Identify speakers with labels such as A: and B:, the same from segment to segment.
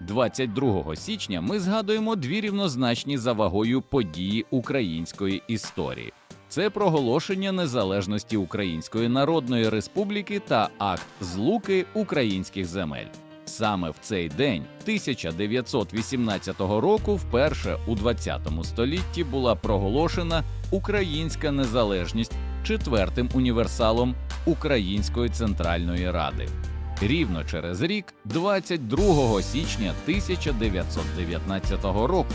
A: 22 січня ми згадуємо дві рівнозначні за вагою події української історії. Це проголошення незалежності Української Народної Республіки та акт злуки українських земель. Саме в цей день 1918 року вперше у 20 столітті була проголошена українська незалежність четвертим універсалом Української Центральної Ради. Рівно через рік, 22 січня 1919 року,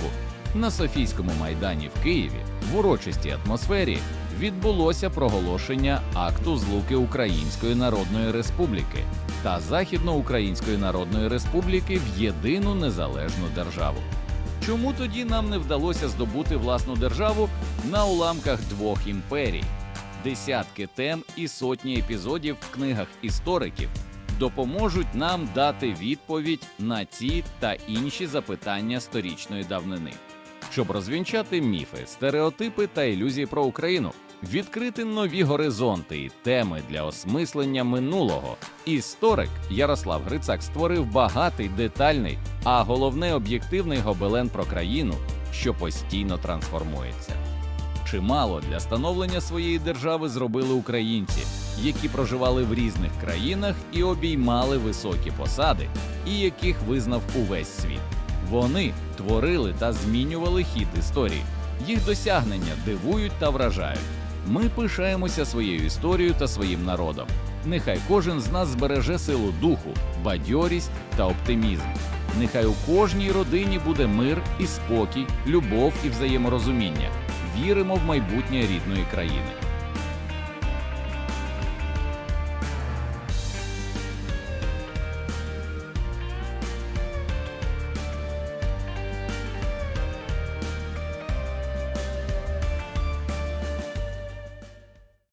A: на Софійському майдані в Києві в урочистій атмосфері відбулося проголошення акту злуки Української Народної Республіки та Західноукраїнської Народної Республіки в єдину незалежну державу. Чому тоді нам не вдалося здобути власну державу на уламках двох імперій? Десятки тем і сотні епізодів в книгах істориків допоможуть нам дати відповідь на ці та інші запитання сторічної давнини, щоб розвінчати міфи, стереотипи та ілюзії про Україну, відкрити нові горизонти і теми для осмислення минулого. Історик Ярослав Грицак створив багатий, детальний, а головне об'єктивний гобелен про країну, що постійно трансформується. Чимало для становлення своєї держави зробили українці, які проживали в різних країнах і обіймали високі посади, і яких визнав увесь світ. Вони творили та змінювали хід історії. Їх досягнення дивують та вражають. Ми пишаємося своєю історією та своїм народом. Нехай кожен з нас збереже силу духу, бадьорість та оптимізм. Нехай у кожній родині буде мир і спокій, любов і взаєморозуміння. Віримо в майбутнє рідної країни.